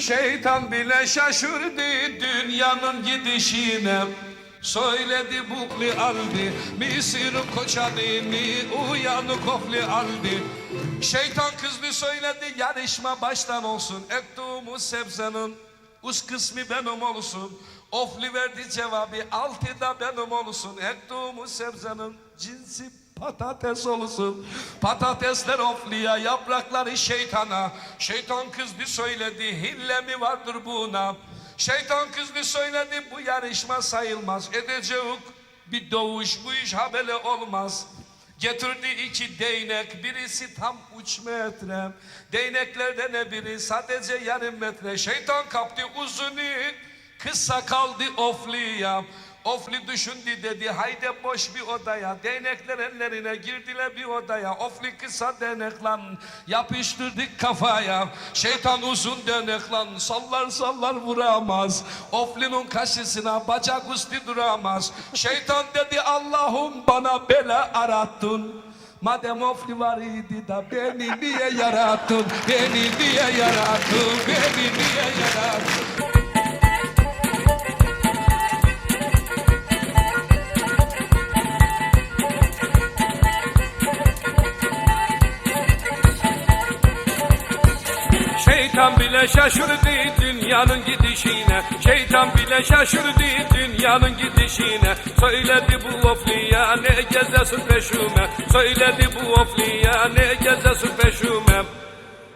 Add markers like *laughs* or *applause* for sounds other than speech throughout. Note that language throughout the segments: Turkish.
Şeytan bile şaşırdı dünyanın gidişine. Söyledi bukli aldı Misir'in koçanını uyanık ofli aldı Şeytan kızdı söyledi yarışma baştan olsun. Ektuğumuz sebzenin Uç kısmı benim olsun. Ofli verdi cevabı altıda benim olsun. Ektuğumuz sebzenin cinsi patates olsun Patatesler ofliya yaprakları şeytana. Şeytan kızdı söyledi hille mi vardır buna? Şeytan kızdı söyledi bu yarışma sayılmaz. Edeceğiz bir doğuş bu iş habele olmaz. Getirdi iki değnek birisi tam üç metre. Değneklerden ne biri sadece yarım metre. Şeytan kaptı uzunu kısa kaldı ofliya Ofli düşündü dedi haydi boş bir odaya. Değnekler ellerine girdiler bir odaya. Ofli kısa değnekle yapıştırdık kafaya. Şeytan uzun değnekle sallar sallar vuramaz. Ofli'nin karşısına bacak üstü duramaz. Şeytan dedi Allah'ım bana bela arattın. Madem ofli var idi da beni niye yarattın? Beni niye yarattın? Beni niye yarattın Şeytan bile şaşırdı dünyanın gidişine. Şeytan bile şaşırdı dünyanın gidişine. Söyledi bu ofliya ne gezesin peşime Söyledi bu ofliya ne gezesin peşime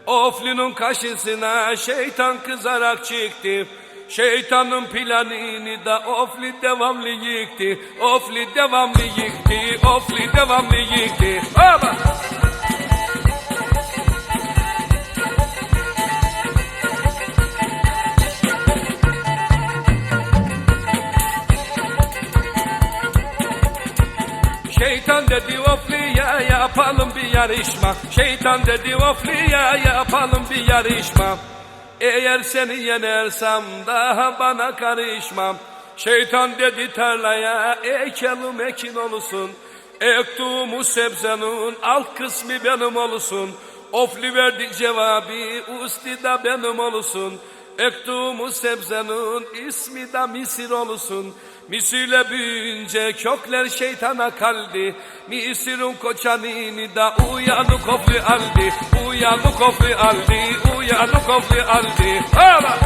Oflinin karşısına şeytan kızarak çıktı. Şeytanın planını da ofli devamlı yıktı. Ofli devamlı yıktı Ofli devamlı yıktı Şeytan dedi ofliya yapalım bir yarışma. Şeytan dedi ofliya yapalım bir yarışma. Eğer seni yenersem daha bana karışmam Şeytan dedi tarlaya ekelim ekin olsun. Ektuğumuz sebzenin alt kısmı benim olsun. Ofli verdik cevabı usti da benim olsun Ektuğumuz sebzenin ismi de misir olsun. Misirle büyünce kökler şeytana kaldı. Misir'in koçanını da uyanı kofli aldı. Uyanı kofli aldı Uyanı kofli aldı. Hala!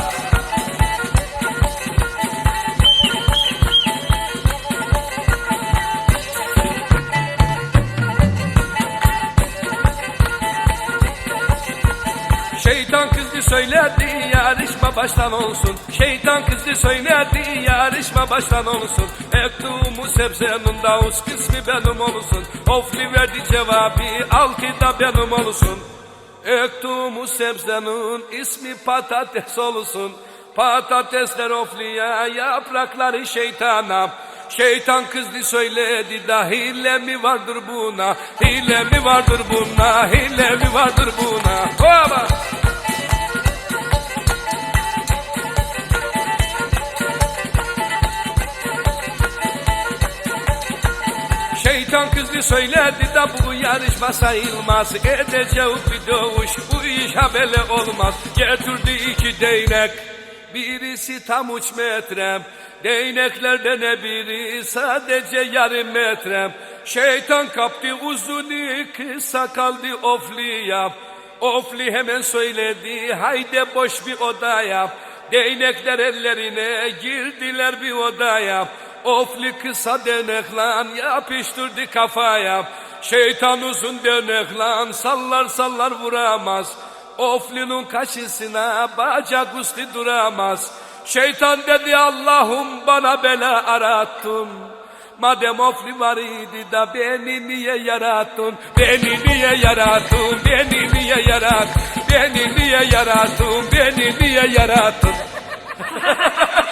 Şeytan kızdı söyledi yarışma baştan olsun. Şeytan kızdı söyledi yarışma baştan olsun. Ektuğumu sebzenin davuz kısmı benim olsun. Ofli verdi cevabı altı da benim olsun. Ektuğumu sebzenin ismi patates olsun. Patatesler ofliya yaprakları şeytana. Şeytan kızdı söyledi da hile mi vardır buna? Hile mi vardır buna? Hile mi vardır buna? Baba! Şeytan kızdı söyledi da bu yarışma sayılmaz. Edeceğiz bir dövüş bu iş habele olmaz. Getirdi iki değnek Birisi tam üç metrem Değneklerden ne biri sadece yarım metrem Şeytan kaptı uzunu kısa kaldı ofli yap Ofli hemen söyledi haydi boş bir oda yap Değnekler ellerine girdiler bir odaya Ofli kısa deneklan yapıştırdı kafaya. Şeytan uzun deneklan sallar sallar vuramaz. Oflinin karşısına bacak üstü duramaz. Şeytan dedi Allah'ım bana bela arattın. Madem ofli var idi da beni niye yarattın? Beni niye yarattın? Beni niye yarattın? Beni niye yarattın? Beni niye yarattın *laughs*